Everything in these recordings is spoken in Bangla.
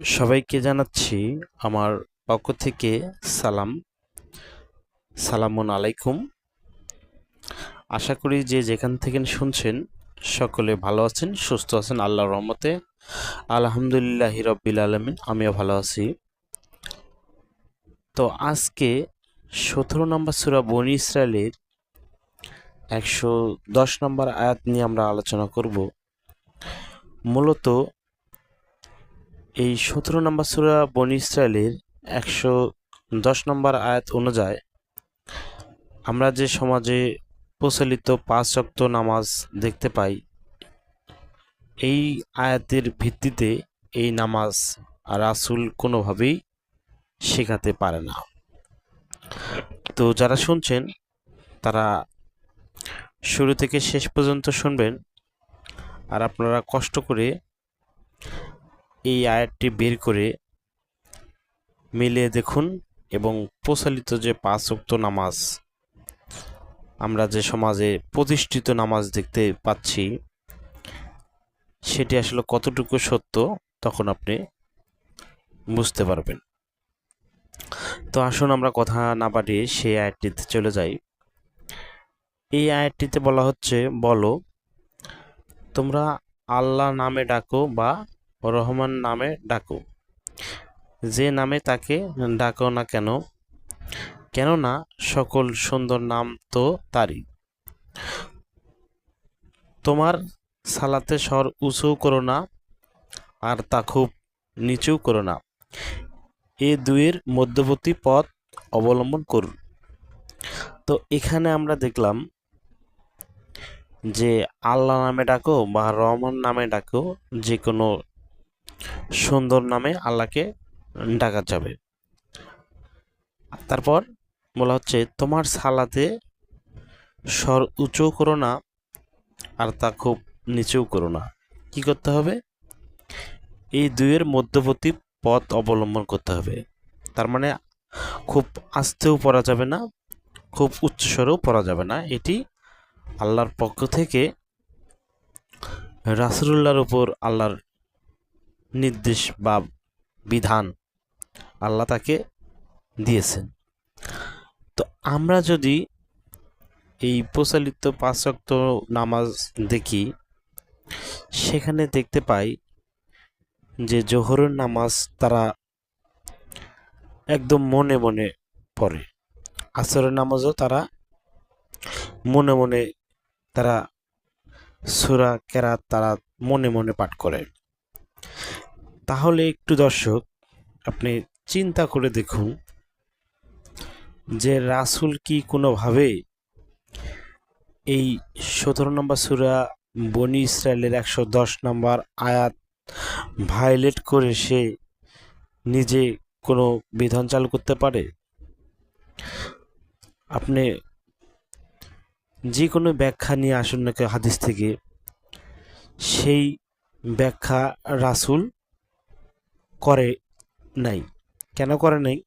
সবাইকে জানাচ্ছি আমার পক্ষ থেকে সালাম। সালামুন আলাইকুম। আশা করি যে যেখান থেকে শুনছেন, সকলে ভালো আছেন, সুস্থ আছেন, আল্লাহর রহমতে। আলহামদুলিল্লাহ রব্বিল আলমিন, আমিও ভালো আছি। তো আজকে সতেরো নম্বর সুরা বনি ইসরায়েলের একশো দশ নম্বর আয়াত নিয়ে আমরা আলোচনা করব। মূলত এই সতেরো নম্বর সুরা বনি ইসরায়েলের একশো দশ নম্বর আয়াত অনুযায়ী আমরা যে সমাজে প্রচলিত পাঁচ শক্ত নামাজ দেখতে পাই, এই আয়াতের ভিত্তিতে এই নামাজ রাসুল কোনোভাবেই শেখাতে পারে না। তো যারা শুনছেন, তারা শুরু থেকে শেষ পর্যন্ত শুনবেন, আর আপনারা কষ্ট করে এই আয়াতটি বের করে মিলিয়ে দেখুন এবং প্রচলিত যে পাঁচ ওয়াক্ত নামাজ, আমরা যে সমাজে প্রতিষ্ঠিত নামাজ দেখতে পাচ্ছি, সেটি আসলে কতটুকু সত্য তখন আপনি বুঝতে পারবেন। তো আসুন আমরা কথা না পাঠিয়ে সেই আয়াতটিতে চলে যাই। এই আয়াতটিতে বলা হচ্ছে, বলো, তোমরা আল্লাহ নামে ডাকো বা রহমান নামে ডাকো। যে নামে তাকে ডাকো না কেন? কেননা সকল সুন্দর নাম তো তারই। তোমার সালাতে স্বর উঁচু করো না, আর তা খুব নিচু করো না। এ দুয়ের মধ্যবর্তী পথ অবলম্বন করুন। তো এখানে আমরা দেখলাম যে আল্লাহ নামে ডাকো বা রহমান নামে ডাকো যে কোনো সুন্দর নামে আল্লাহকে ডাকা যাবে। তারপর বলা হচ্ছে, তোমার সালাতে স্বর উঁচু করো না আর তা খুব নিচেও করো না। কি করতে হবে? এই দুইয়ের মধ্যবর্তী পথ অবলম্বন করতে হবে। তার মানে খুব আস্তেও পড়া যাবে না, খুব উচ্চস্বরেও পড়া যাবে না। এটি আল্লাহর পক্ষ থেকে রাসুল্লাহর উপর আল্লাহর নির্দেশ বা বিধান আল্লাহ তাকে দিয়েছেন। তো আমরা যদি এই প্রচলিত পাঁচক্ত নামাজ দেখি, সেখানে দেখতে পাই যে জোহরের নামাজ তারা একদম মনে মনে পড়ে। আসরের নামাজও তারা মনে মনে তারা সুরা কেরাত তারা মনে মনে পাঠ করে। তাহলে একটু দর্শক, আপনি চিন্তা করে দেখুন যে রাসুল কি কোনোভাবে এই সতেরো নম্বর সুরা বনি ইসরায়েলের একশো দশ নম্বর আয়াত ভায়োলেট করে সে নিজে কোনো বিধান চালু করতে পারে? আপনি যে কোনো ব্যাখ্যা নিয়ে আসুন নাকি হাদিস থেকে, সেই ব্যাখ্যা রাসুল করে নাই। কেন করে নাই?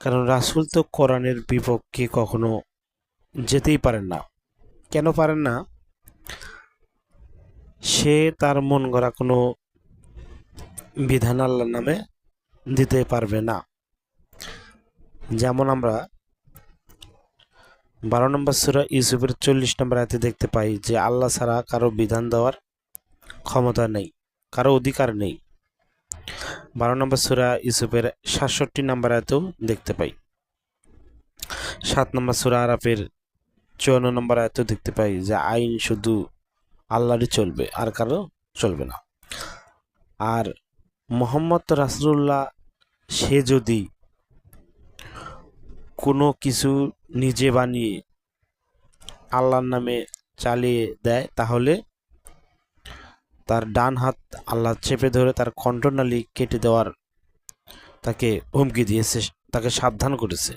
কারণ রাসুল তো কোরআনের বিপক্ষে কখনো যেতেই পারেন না। কেন পারেন না? সে তার মন গড়া কোনো বিধান আল্লাহর নামে দিতে পারবে না। যেমন আমরা বারো নম্বর সুরা ইউসুফের চল্লিশ নম্বর আয়তে দেখতে পাই যে, আল্লাহ ছাড়া কারও বিধান দেওয়ার ক্ষমতা নেই, কারও অধিকার নেই। বারো নম্বর সুরা ইউসুফের সাতষট্টি নম্বর আয়তেও দেখতে পাই। সাত নম্বর সুরা আরাফের চুয়ান্ন নম্বর আয়তেও দেখতে পাই যে আইন শুধু আল্লাহরই চলবে, আর কারও চলবে না। আর মোহাম্মদ রাসুল্লাহ সে যদি কোনো কিছু নিজে বানিয়ে আল্লাহর নামে চালিয়ে দেয়, তাহলে তার ডান হাত আল্লাহ চেপে ধরে তার কণ্ঠনালী কেটে দেওয়ার তাকে হুমকি দিয়েছে, তাকে সাবধান করেছে।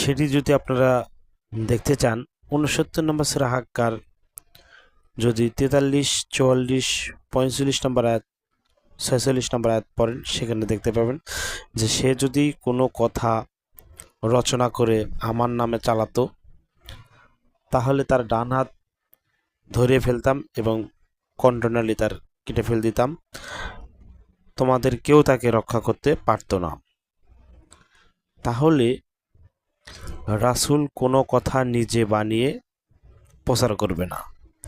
সেটি যদি আপনারা দেখতে চান, উনসত্তর নম্বর সেরা হাক্কার যদি তেতাল্লিশ, চুয়াল্লিশ, পঁয়তাল্লিশ নম্বর আয়াত, ছয়চল্লিশ নম্বর আয়াত পড়েন, সেখানে দেখতে পাবেন যে সে যদি কোনো কথা রচনা করে আমার নামে চালাতো, তাহলে তার ডান হাত ধরে ফেলতাম এবং কণ্ঠনালী তার কেটে ফেল দিতাম। তোমাদের কেউ তাকে রক্ষা করতে পারতো না। তাহলে রাসূল কোনো কথা নিজে বানিয়ে প্রচার করবে না।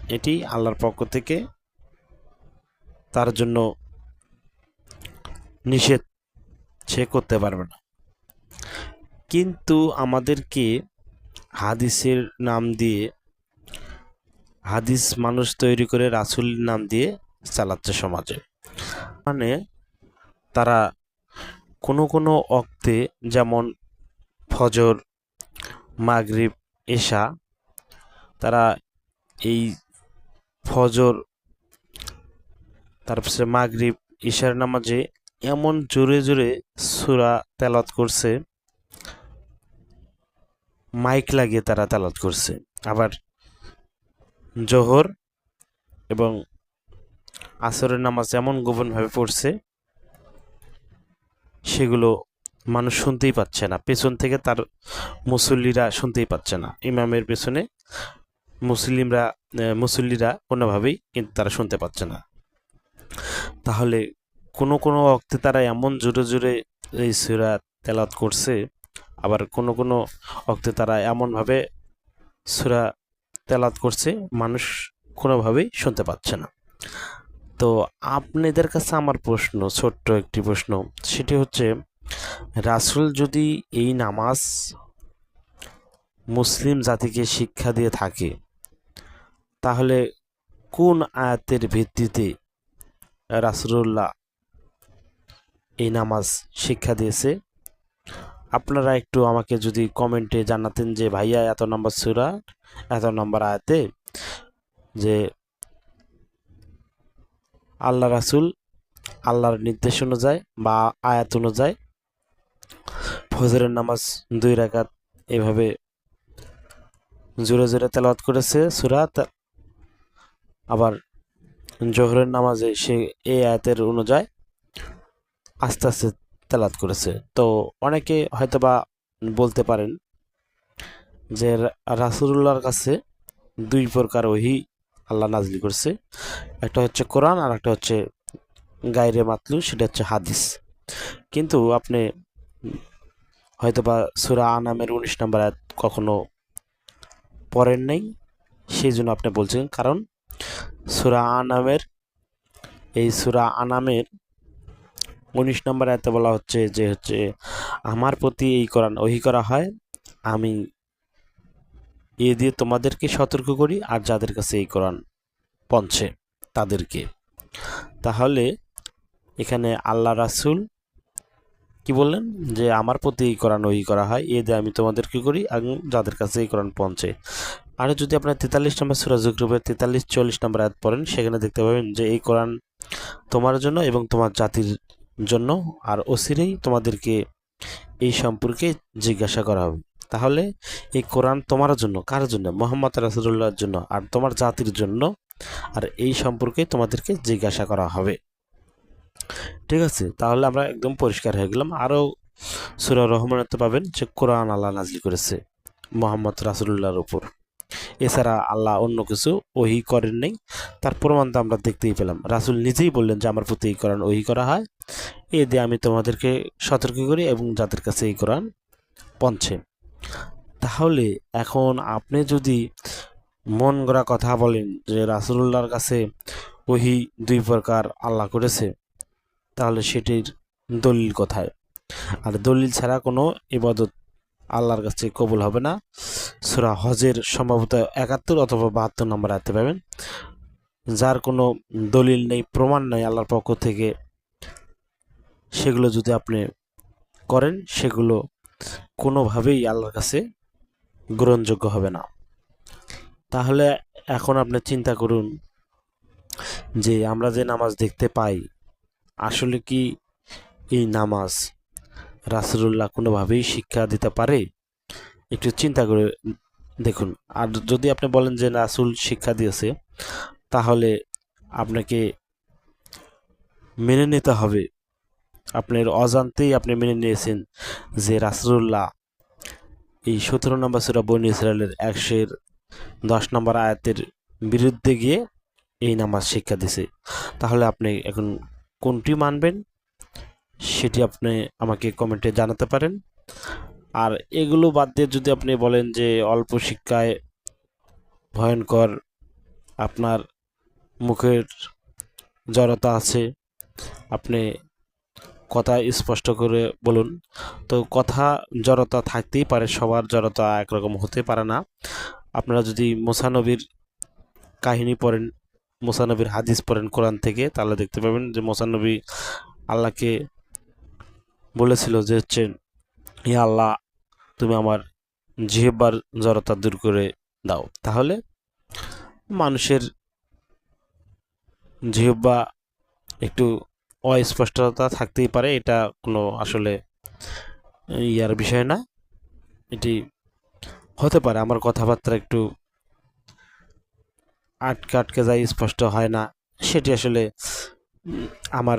এটি আল্লাহর পক্ষ থেকে তার জন্য নিষেধ। সে করতে পারবে না। কিন্তু আমাদেরকে হাদিসের নাম দিয়ে হাদিস মানুষ তৈরি করে রাসুল নাম দিয়ে চালাচ্ছে সমাজে। মানে তারা কোনো কোনো অক্তে যেমন ফজর, মাগরিব, এশা, তারা এই ফজর, তারপরে মাগরিব ঈশার নামাজে এমন জোরে জোরে সূরা তেলাওয়াত করছে, মাইক লাগিয়ে তারা তেলাওয়াত করছে। আবার জোহর এবং আসরের নামাজ এমন গোপনভাবে পড়ছে, সেগুলো মানুষ শুনতেই পাচ্ছে না। পেছন থেকে তার মুসল্লিরা শুনতেই পাচ্ছে না। ইমামের পেছনে মুসলিমরা মুসল্লিরা কোনোভাবেই কিন্তু তারা শুনতে পাচ্ছে না। তাহলে কোনো কোনো অক্তে তারা এমন জোরে জোরে এই সুরা তেলাওয়াত করছে, আবার কোনো কোনো অক্তে তারা এমনভাবে সুরা তেলাওয়াত করছে, মানুষ কোনোভাবেই শুনতে পাচ্ছে না। তো আপনাদের কাছে আমার প্রশ্ন, ছোট্ট একটি প্রশ্ন, সেটি হচ্ছে, রাসূল যদি এই নামাজ মুসলিম জাতিকে শিক্ষা দিয়ে থাকে, তাহলে কোন আয়াতের ভিত্তিতে রাসূলুল্লাহ এই নামাজ শিক্ষা দিয়েছে? আপনারা একটু আমাকে যদি কমেন্টে জানাতেন যে, ভাইয়া, এত নম্বর সূরা, এত নম্বর আয়াতে যে আল্লাহ রাসুল আল্লাহর নির্দেশ অনুযায়ী বা আয়াত অনুযায়ী ফজরের নামাজ দুই রাকাত এভাবে জোরে জোরে তেলাওয়াত করেছে সূরা, তা- আবার জোহরের নামাজে সে, এই আয়াতের অনুযায়ী আস্তে আস্তে তেলাওয়াত করেছে। তো অনেকে হয়তোবা বলতে পারেন যে রা- রাসূলুল্লাহর কাছে দুই প্রকার ওহি আল্লাহ নাজলি করছে। একটা হচ্ছে কোরআন আর একটা হচ্ছে গায়রে মাতলু, সেটা হচ্ছে হাদিস। কিন্তু আপনি হয়তোবা সুরা আনামের উনিশ নম্বর কখনো পড়েন নাই সেই জন্য আপনি বলছেন। কারণ সুরা আনামের, এই সুরা আনামের উনিশ নম্বর আয়াতে বলা হচ্ছে যে হচ্ছে, আমার প্রতি এই কোরআন ওহি করা হয়, আমি এ দিয়ে তোমাদেরকে সতর্ক করি আর যাদের কাছে এই কোরআন পৌঁছে তাদেরকে। তাহলে এখানে আল্লাহ রাসূল কি বললেন? যে আমার প্রতি এই কোরআন ওহি করা হয়, এ দিয়ে আমি তোমাদের কি করি এবং যাদের কাছে এই কোরআন পৌঁছে। আর যদি আপনার তেতাল্লিশ নম্বর সুরা জুকরুবের তেতাল্লিশ, চল্লিশ নম্বর আয়াত পড়েন, সেখানে দেখতে পাবেন যে এই কোরআন তোমার জন্য এবং তোমার জাতির জন্য আর অচিরেই তোমাদেরকে এই সম্পর্কে জিজ্ঞাসা করা হবে। তাহলে এই কোরআন তোমার জন্য, কার জন্য? মোহাম্মদ রাসুল্লাহর জন্য আর তোমার জাতির জন্য আর এই সম্পর্কে তোমাদেরকে জিজ্ঞাসা করা হবে। ঠিক আছে? তাহলে আমরা একদম পরিষ্কার হয়ে গেলাম। আরও সুরা রহমানতে পাবেন যে কোরআন আল্লাহ নাজলি করেছে মোহাম্মদ রাসুল্লাহর উপর। এছাড়া আল্লাহ অন্য কিছু ওহি করেন নাই। তার প্রমাণ তো আমরা দেখতেই পেলাম। রাসুল নিজেই বললেন যে, আমার প্রতি এই কোরআন ওহি করা হয়। এ দিয়ে আমি তোমাদেরকে সতর্ক করি এবং যাদের কাছে এই কোরআন পঞ্চে তাহলে এখন আপনি যদি মন গড়া কথা বলেন যে, রাসুলুল্লাহর কাছে ওহি দুই প্রকার আল্লাহ করেছে, তাহলে সেটির দলিল কোথায়? আর দলিল ছাড়া কোনো ইবাদত আল্লাহর কাছে কবুল হবে না। সুরা হজের সম্ভবত একাত্তর অথবা বাহাত্তর নম্বর আনতে পাবেন। যার কোনো দলিল নেই, প্রমাণ নেই আল্লাহর পক্ষ থেকে, সেগুলো যদি আপনি করেন, সেগুলো কোনোভাবেই আল্লাহর কাছে গ্রহণযোগ্য হবে না। তাহলে এখন আপনি চিন্তা করুন যে আমরা যে নামাজ দেখতে পাই, আসলে কি এই নামাজ রাসুলুল্লাহ কোনোভাবেই শিক্ষা দিতে পারে? একটু চিন্তা করে দেখুন। আর যদি আপনি বলেন যে রাসুল শিক্ষা দিয়েছে, তাহলে আপনাকে মেনে নিতে হবে। আপনার অজান্তেই আপনি মেনে নিয়েছেন যে রাসুলুল্লাহ এই সতেরো নম্বর সুরা বনি ইসরায়েলের একশের দশ নম্বর আয়াতের বিরুদ্ধে গিয়ে এই নামাজ শিক্ষা দিছে তাহলে আপনি এখন কোনটি মানবেন? সেটি আপনি আমাকে কমেন্টে জানাতে পারেন। আর এগুলো বাদ দিয়ে যদি আপনি বলেন যে অল্প শিক্ষায় ভয়ঙ্কর আপনার মুখের জড়তা আছে, আপনি কথা স্পষ্ট করে বলুন। তো কথা জড়তা থাকতেই পারে, সবার জড়তা একরকম হতে পারে না। আপনারা যদি মোসানবীর কাহিনী পড়েন, মোসানবীর হাদিস পড়েন কোরআন থেকে, তাহলে দেখতে পাবেন যে মোসানবী আল্লাহকে বলেছিল যে হচ্ছে ইয়া আল্লাহ, তুমি আমার জিহেবার জড়তা দূর করে দাও। তাহলে মানুষের জিহ্বা একটু অস্পষ্টতা থাকতেই পারে, এটা কোনো আসলে ইয়ার বিষয় না। এটি হতে পারে, আমার কথাবার্তা একটু আটকে আটকে যায়, স্পষ্ট হয় না। সেটি আসলে আমার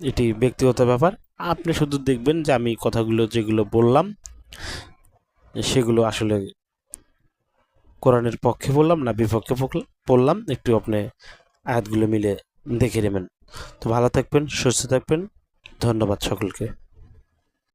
এটি ব্যক্তিগত ব্যাপার। আপনি শুধু দেখবেন যে আমি কথাগুলো যেগুলো বললাম, সেগুলো আসলে কোরআনের পক্ষে বললাম না বিপক্ষে বল- বললাম, একটু আপনি আয়াতগুলো মিলে দেখে নেবেন। তো ভালো থাকবেন, সুস্থ থাকবেন, ধন্যবাদ সকলকে।